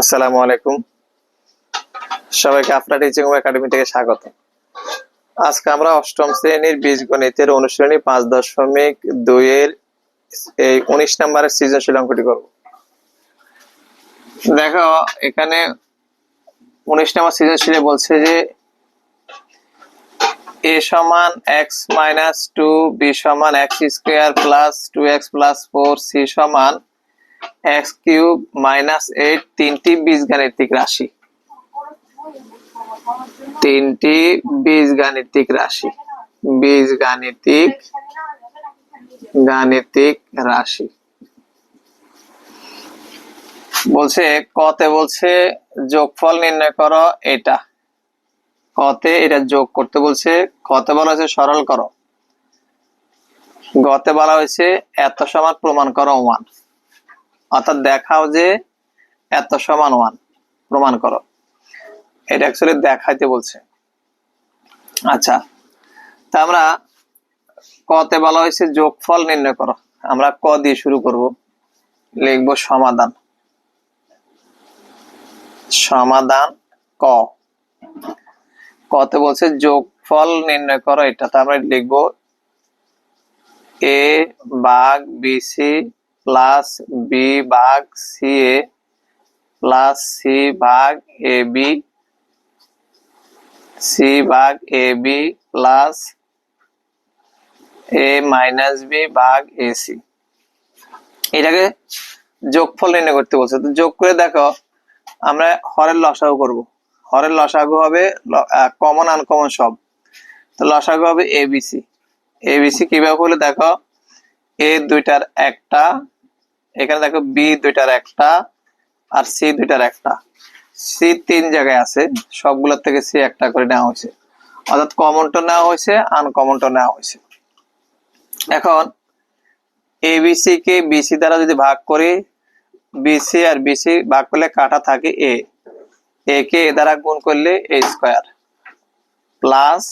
আসসালামু আলাইকুম। সবাইকে আপনার টিচিং একাডেমি থেকে স্বাগত। আজকে আমরা অষ্টম শ্রেণির বীজগণিতের অনুশীলনী পাঁচ দশমিক দুইয়ের এই উনিশ নম্বরের সৃজনশীল অঙ্কটি করব। দেখো, এখানে উনিশ নম্বর সৃজনশীলে বলছে যে এ সমান এক্স মাইনাস টু, বি সমান x square plus two x plus four, C সমান এক্স কিউব মাইনাস এইট তিনটি বীজগাণিতিক রাশি। তিনটি বীজগাণিতিক রাশি। বীজগাণিতিক গাণিতিক রাশি। বলছে, কতে বলছে, যোগফল নির্ণয় করো এটা। কতে এটা যোগ করতে বলছে, কতে বলা হয়েছে, সরল করো। গতে বলা হয়েছে, এত সমান প্রমাণ করো, ওয়ান। অর্থাৎ দেখাও যে এত সমান ওয়ান প্রমাণ করো। এটা অ্যাকচুয়ালি দেখাইতে বলছে। আচ্ছা তা আমরা কতে বলা হয়েছে যোগফল নির্ণয় করো। আমরা ক দিয়ে শুরু করব। লিখব সমাধান। সমাধান ক। কতে বলছে যোগফল নির্ণয় করো, এটা তো আমরা লিখব। এ বাঘ বিসি প্লাস বি ভাগ সি এ প্লাস সি ভাগ এ বি, সি ভাগ A B plus A minus B ভাগ এ সি। এটাকে যোগফল নির্ণয় করতে বলছে। তো যোগ করে দেখো, আমরা হরের লসাগু করব। হরের লসাগু হবে কমন আনকমন সব। তো লসাগু হবে এবিসি এবিসি কীভাবে হলে দেখো, এ দুইটার একটা এখানে দেখো বি দুইটার একটা আর সি দুইটার একটা। সি তিন জায়গায় আছে, সবগুলোর থেকে সি একটা করে নেওয়া হয়েছে। অর্থাৎ কমনটা নেওয়া হয়েছে আনকমনটা নেওয়া হয়েছে। এখন এ এবিসি কে বিসি দ্বারা যদি ভাগ করি বিসি আর বিসি ভাগ করলে কাটা থাকে এ এ কে এ দ্বারা গুণ করলে A square plus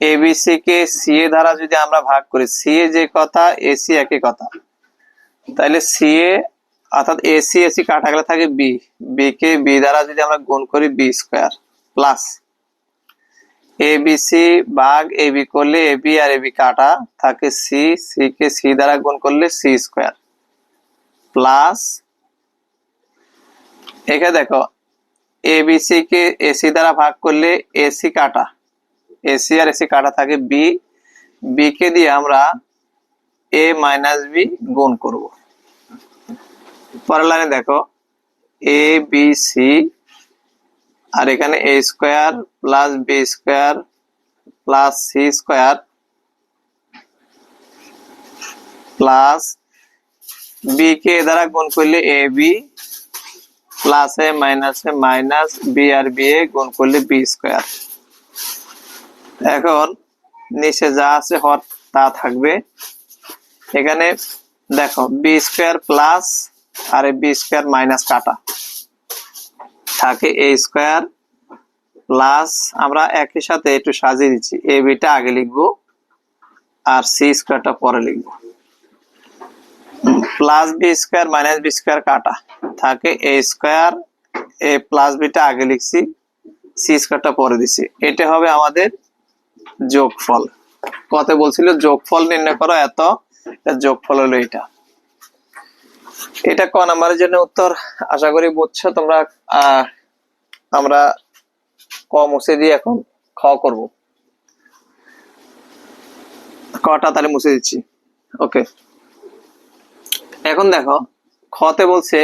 A ABC K C এ দ্বারা যদি আমরা ভাগ করি সি এ যে কথা এসি একই কথা। তাহলে সি এ, অর্থাৎ এসি এসি কাটা গেলে থাকে বি বি কে বি দ্বারা যদি আমরা গুণ করি B square plus A B C ভাগ এ বি করলে A B R a B কাটা থাকে সি সি কে সি দ্বারা গুণ করলে সি স্কোয়ার প্লাস এখানে দেখো এ বি সি কে এসি দ্বারা ভাগ করলে এসি কাটা। এসি আর এসি কাটা থাকে বি বি কে দিয়ে আমরা এ মাইনাস বি গুণ করব। পরের লাইনে দেখো। এ বি সি আর এখানে A square plus B square plus C square plus B কে দ্বারা গুণ করলে A B plus A minus A minus B R B A গুণ করলে বি স্কোয়ার এখন নিচে যা আছে হর তা থাকবে। এখানে দেখো বি স্কোয়ার প্লাস আর বি স্কোয়ার মাইনাস কাটা। থাকে এ স্কোয়ার প্লাস আমরা একই সাথে একটু সাজিয়ে দিচ্ছি। এ বিটা আগে লিখব আর সি স্কোয়ারটা পরে লিখব। Plus B square minus B square কাটা। থাকে এ স্কোয়ার এ প্লাস বিটা আগে লিখছি সি স্কোয়ারটা পরে দিছি এটা হবে আমাদের যোগফল। কত বলছিল? যোগফল নির্ণয় করো এত যোগফল হলো এটা এটা ক নাম্বারের জন্য উত্তর? আশা করি বুঝছ তোমরা। আমরা ক মুছে দিয়ে এখন খ করব। কটা তাহলে মুছে দিচ্ছি। ওকে এখন দেখো, খতে বলছে,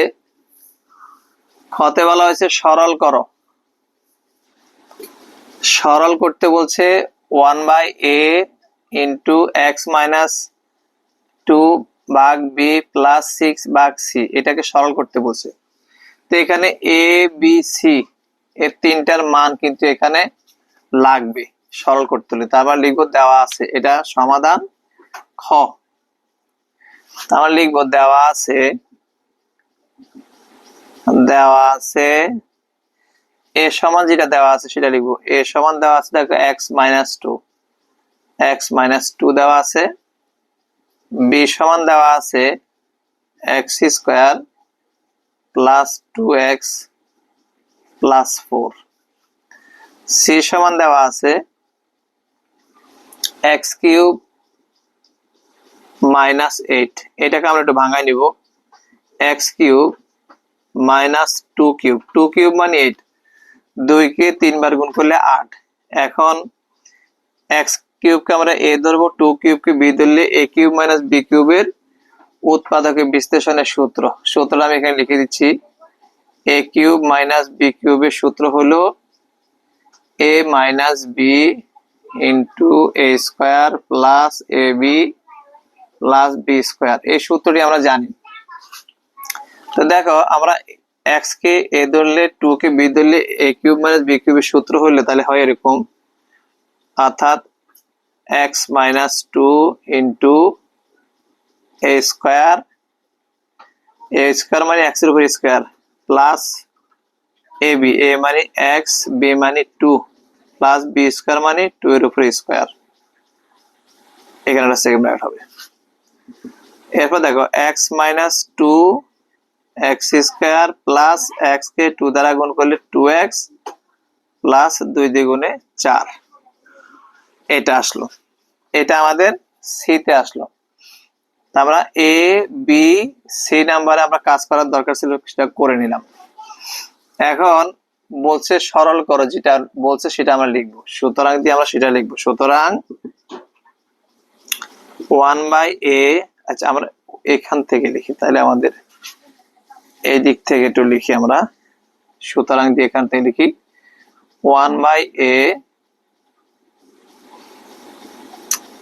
খতে বলা হয়েছে সরল করো। সরল করতে বলছে one by A into x minus two ভাগ বি প্লাস সিক্স ভাগ সি এটাকে সরল করতে বলছে। তো এখানে এ বি সি এর তিনটার মান কিন্তু এখানে লাগবে, সরল করতে হলে। তারপর লিখব দেওয়া আছে, এটা সমাধান খ। তারপর লিখব দেওয়া আছে দেওয়া আছে এ সমান যেটা দেওয়া আছে সেটা লিখব। এ সমান দেওয়া আছে, দেখো x minus two x minus two দেওয়া আছে। বি সমান দেওয়া আছে x square plus two x plus four. C সমান দেওয়া আছে এক্স কিউব মাইনাস এইট। এটাকে আমরা একটু ভাঙাই নিব। X cube minus two cube. Two cube মানে এইট। দুইকে তিনবার গুণ করলে আট। এখন এক্স কিউবকে আমরা এ ধরবো টু কিউবকে বি ধরলে এ কিউব মাইনাস বি কিউবের উৎপাদকের বিশ্লেষণের সূত্র। সূত্রটা আমি এখানে লিখে দিচ্ছি। এ কিউব মাইনাস বি কিউবের সূত্র হলো a minus b into a square plus a b plus b square. এই সূত্রটি আমরা জানি। তো দেখো, আমরা এক্স কে এ ধরলে, টু কে বি ধরলে এ কিউব মাইনাস বি কিউবের সূত্র হলে তাহলে হয় এরকম। অর্থাৎ x minus two into a square a square মানে এক্সের উপর square plus a b a মানে এক্স বি মানে টু প্লাস বি স্কোয়ার মানে টু এর উপর স্কোয়ার এখানে একটা সেকেন্ড ব্র্যাকেট হবে এরপর দেখো x minus two x square plus x কে টু দ্বারা গুণ করলে টু এক্স প্লাস দুই দ্বিগুণে চার এটা আসলো। এটা আমাদের সিতে আসলো। আমরা এ বি সি নাম্বারে আমরা কাজ করার দরকার ছিল, সেটা করে নিলাম। এখন বলছে সরল করো, যেটা বলছে সেটা আমরা লিখব। সুতরাং দিয়ে আমরা সেটা লিখব। সুতরাং ওয়ান বাই এ আচ্ছা আমরা এখান থেকে লিখি, তাহলে আমাদের এই দিক থেকে একটু লিখি আমরা। সুতরাং দিয়ে এখান থেকে লিখি। ওয়ান বাই এ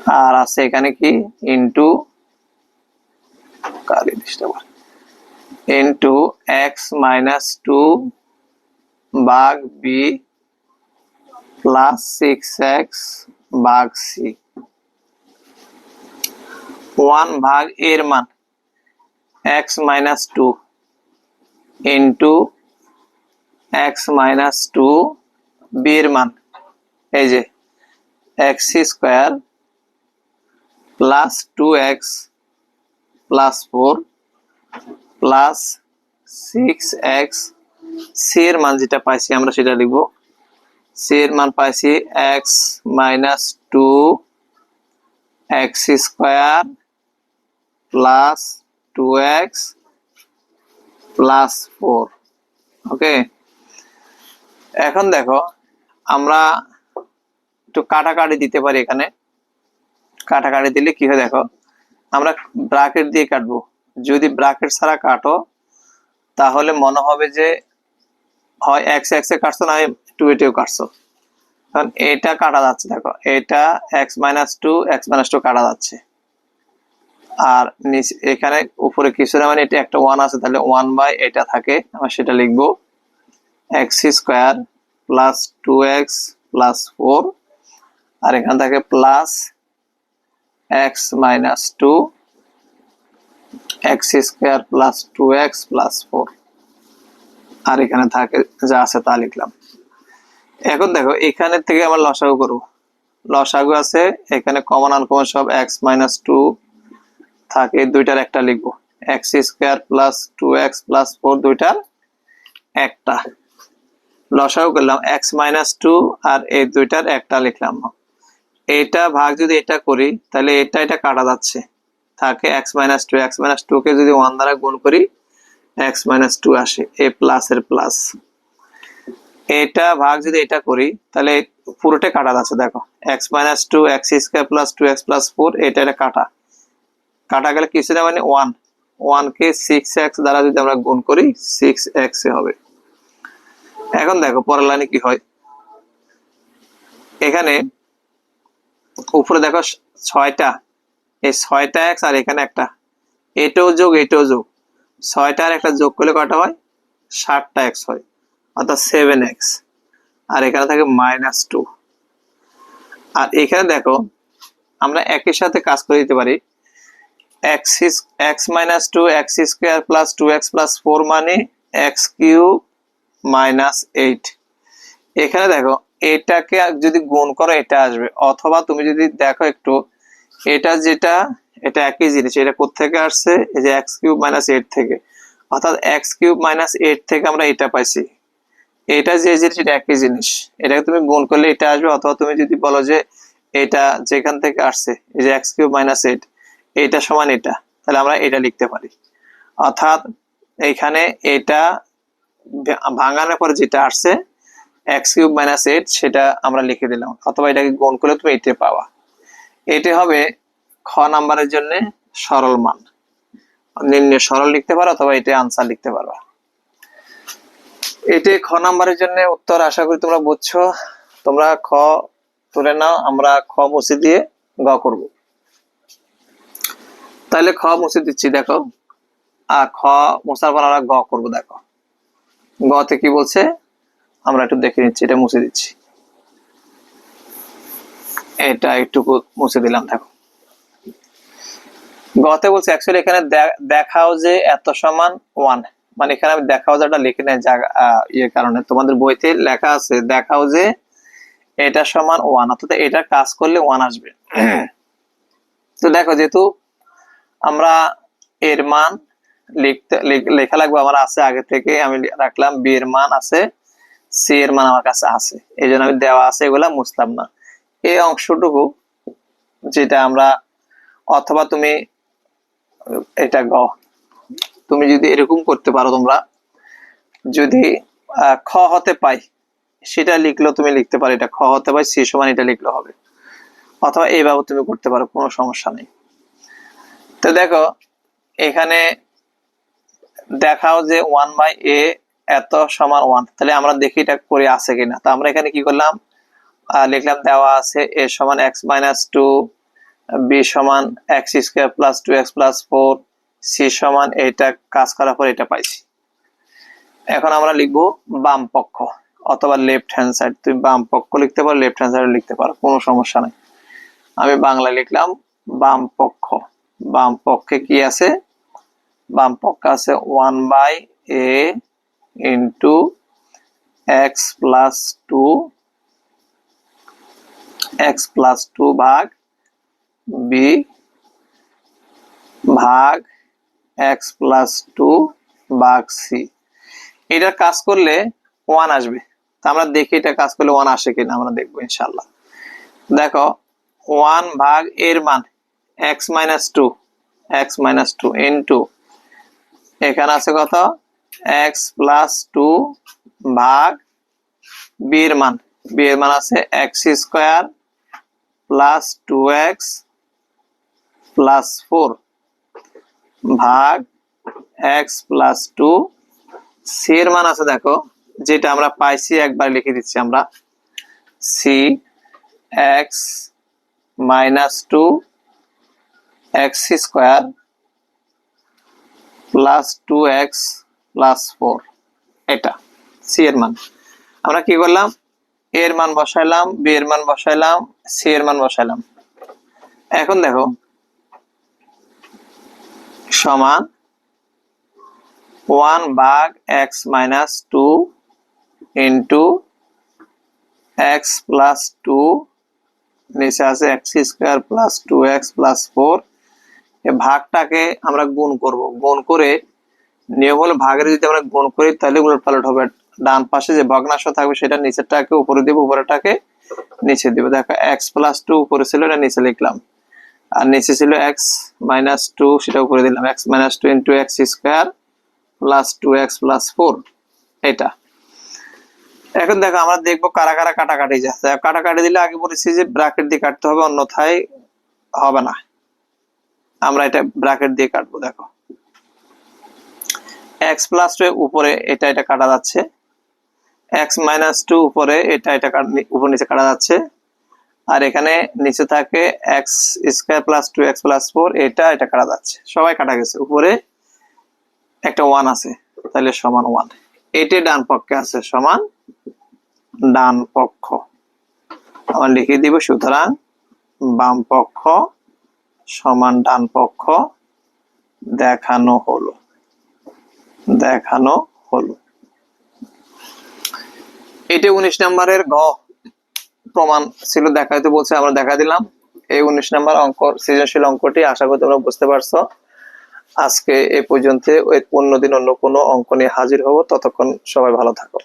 আর আছে এখানে কি? ইন্টু কালি ইন্টু এক্স মাইনাস টু ভাগ বি প্লাস সিক্স এক্স ভাগ সি ওয়ান ভাগ এর মান x minus two into x minus two বির মান। এই যে x square plus two x plus four plus six x c এর মান যেটা পাইছি আমরা সেটা লিখব। সি এর মান পাইছি x minus two x square plus two x plus four okay এখন দেখো, আমরা একটু কাটাকাটি দিতে পারি এখানে। কাটাকাটি দিলে কি হয় দেখো, আমরা ব্রাকেট দিয়ে কাটবো। যদি ব্রাকেট ছাড়া কাটো, তাহলে মনে হবে যে হয় এক্স এক্স কাটছো না টু এটিও কাটছো। কারণ এটা কাটা যাচ্ছে, দেখো, এটা x minus two, x minus two কাটা যাচ্ছে। আর নিচে, এখানে উপরে কিছু না মানে এটা একটা ওয়ান আছে, তাহলে ওয়ান বাই এটা থাকে, আমরা সেটা লিখব। X square plus two x plus four, আর এখানে থাকে plus minus two x square plus two x plus four আর এখানে থাকে, যা আছে তা লিখলাম। এখন দেখো এখানে থেকে আমরা লসাগু করব। লসাগু আছে, এখানে কমন আনকমন সব এক্স মাইনাস টু থাকে দুইটার একটা লিখব। X square plus two x plus four দুইটার একটা। লসাগু করলাম এক্স মাইনাস টু আর এই দুইটার একটা লিখলাম। এটা ভাগ যদি এটা করি, তাহলে এটা এটা কাটা যাচ্ছে। থাকে x minus two x minus two কে যদি ওয়ান দ্বারা গুণ করি এক্স মাইনাস টু আসে, এ প্লাস এর প্লাস এটা ভাগ যদি এটা করি, তাহলে পুরোটা কাটা যাচ্ছে, দেখো। X minus two x square plus two x plus four এটা এটা কাটা। কাটা গেলে কিছু না মানে ওয়ান ওয়ান কে সিক্স এক্স দ্বারা যদি আমরা গুণ করি সিক্স এক্স এ হবে। এখন দেখো, পরের লাইনে কি হয়? এখানে উপরে দেখো ছয়টা। এই ছয়টা এক্স আর এখানে একটা। এটাও যোগ এটাও যোগ। ছয়টা আর একটা যোগ করলে কটা হয়? ষাটটা এক্স হয় অর্থাৎ সেভেন এক্স আর এখানে থাকে মাইনাস টু আর এখানে দেখো, আমরা একই সাথে কাজ করে দিতে পারি। X x minus two x square plus two x plus four মানে এক্স কিউ মাইনাস এইট এখানে দেখো এটাকে যদি গুণ করো, এটা আসবে। অথবা তুমি যদি দেখো একটু, এটা যেটা, এটা একই জিনিস, এটা কোথেকে আসছে? এই যে এক্স কিউব মাইনাস এইট থেকে। অর্থাৎ এক্স কিউব মাইনাস এইট থেকে আমরা এটা পাইছি। এটা যে জিনিস, এটা একই জিনিস। এটাকে তুমি গুণ করলে এটা আসবে, অথবা তুমি যদি বলো যে এটা যেখান থেকে আসছে, এই যে এক্স কিউব মাইনাস এইট এইটা সমান এটা, তাহলে আমরা এটা লিখতে পারি। অর্থাৎ এইখানে এটা ভাঙানোর পরে যেটা আসছে এক্স কিউব মাইনাস এইট সেটা আমরা লিখে দিলাম। অথবা এটাকে গুণ করলে তুমি এটা পাওয়া এটি হবে খ নাম্বারের জন্য সরল মান। নির্ণয় সরল লিখতে পারো অথবা এটা আনসার লিখতে পারবা। এটি খ নাম্বারের জন্য উত্তর আশা করি তোমরা বুঝছ। তোমরা খ তুলে নাও, আমরা খ মুছে দিয়ে গ করব। তাহলে খ মুছে দিচ্ছি, দেখো। আর খ মুছার পর আমরা গ করব, দেখো। গতে কি বলছে? আমরা একটু দেখে নিচ্ছি, এটা মুছে দিচ্ছি। এটা একটু মুছে দিলাম, দেখো। গতে বলছে অ্যাকচুয়ালি এখানে দেখাও যে এত সমান ওয়ান মানে এখানে আমি দেখাও যেটা লিখে নেই ইয়ে কারণে। তোমাদের বইতে লেখা আছে, দেখাও যে এটা সমান ওয়ান অর্থাৎ এটা কাজ করলে ওয়ান আসবে। তো দেখো, যেহেতু আমরা এর মান লিখতে লেখ- লাগবে, আমার আছে আগে থেকে, আমি রাখলাম বি এর মান আছে সি এর মান আমার কাছে আছে। এই জন্য আমি দেওয়া আছে এগুলা মুছলাম না। এই অংশটুকু যেটা আমরা, অথবা তুমি এটা গ তুমি যদি এরকম করতে পারো তোমরা, যদি খ হতে পাই, সেটা লিখলেও তুমি লিখতে পারো, এটা খ হতে পাই, সি সমান এটা লিখলে হবে। অথবা এইভাবে তুমি করতে পারো, কোনো সমস্যা নেই। তো দেখো, এখানে দেখাও যে ওয়ান বাই এ এত সমান ওয়ান তাহলে আমরা দেখি এটা করে আছে কিনা। তো আমরা এখানে কি করলাম? লিখলাম দেওয়া আছে এ সমান এক্স মাইনাস টু বি সমান x square plus two x plus four c সমান এটা কাজ করার পর এটা পাইছি। এখন আমরা লিখব বাম পক্ষ অথবা লেফট হ্যান্ড সাইড তুমি বাম পক্ষ লিখতে পারো লেফট হ্যান্ড সাইড লিখতে পারো, কোনো সমস্যা নেই। আমি বাংলা লিখলাম বাম পক্ষ। বাম পক্ষে কি আছে? বাম পক্ষে আছে one by A into x plus two x plus two ভাগ বি ভাগ এক্স প্লাস টু ভাগ সি এটার কাজ করলে ওয়ান আসবে। তা আমরা দেখি এটা কাজ করলে ওয়ান আসে কিনা, আমরা দেখব ইনশাল্লাহ দেখো ওয়ান ভাগ এর মান minus two x minus two in two এখানে আছে কত? এক্স প্লাস টু ভাগ বি মান। বি মান আছে x square plus two x plus four ভাগ এক্স প্লাস টু। সি এর মান আছে দেখো, যেটা আমরা পাইছি, একবার লিখে দিচ্ছি আমরা। C x minus two x square plus two x plus four এটা সি এর মান। আমরা কি করলাম? এ এর মান বসাইলাম বি এর মান বসাইলাম সি এর মান বসাইলাম। এখন দেখো, সমান ওয়ান ভাগ x minus two into x plus two নিচে আছে x square plus two x plus four ভাগটাকে আমরা গুণ করব। গুণ করে নিয়ম হলো ভাগের যদি আমরা গুণ করি, তাহলে উলট পালট হবে। ডান পাশে যে ভগ্নাংশ থাকবে, সেটা নিচেরটাকে উপরে দিব উপরেটাকে নিচে দিব। দেখো এক্স প্লাস টু উপরে ছিল, এটা নিচে লিখলাম। আর নিচে ছিল এক্স মাইনাস টু সেটা উপরে দিলাম। X minus two into x square plus two x plus four এটা। এখন দেখো, আমরা দেখব কারা কারা কাটাকাটি যাচ্ছে। কাটাকাটি দিলে আগে বলেছি যে ব্র্যাকেট দিয়ে কাটতে হবে, অন্যথায় হবে না। আমরা এটা ব্র্যাকেট দিয়ে কাটবো, দেখো। এক্স প্লাস টু উপরে এটা এটা কাটা যাচ্ছে। এক্স মাইনাস টু উপরে এটা এটা উপর নিচে কাটা যাচ্ছে। আর এখানে নিচে থাকে x square plus two x plus four এটা এটা কাটা যাচ্ছে। সবাই কাটা গেছে। উপরে একটা ওয়ান আছে, তাহলে সমান ওয়ান এটি ডান পক্ষে আছে, সমান ডান পক্ষ। আমরা লিখে দিব, সুতরাং বাম পক্ষ সমান ডান পক্ষ দেখানো হলো। দেখানো হলো। এটি উনিশ নম্বরের গ প্রমাণ ছিল দেখাইতে বলছে, আমরা দেখা দিলাম। এই উনিশ নম্বর অঙ্ক, সৃজনশীল অঙ্কটি আশা করি তোমরা বুঝতে পারছ। আজকে এ পর্যন্ত অন্যদিন অন্য কোনো অঙ্ক নিয়ে হাজির হব। ততক্ষণ সবাই ভালো থাকো।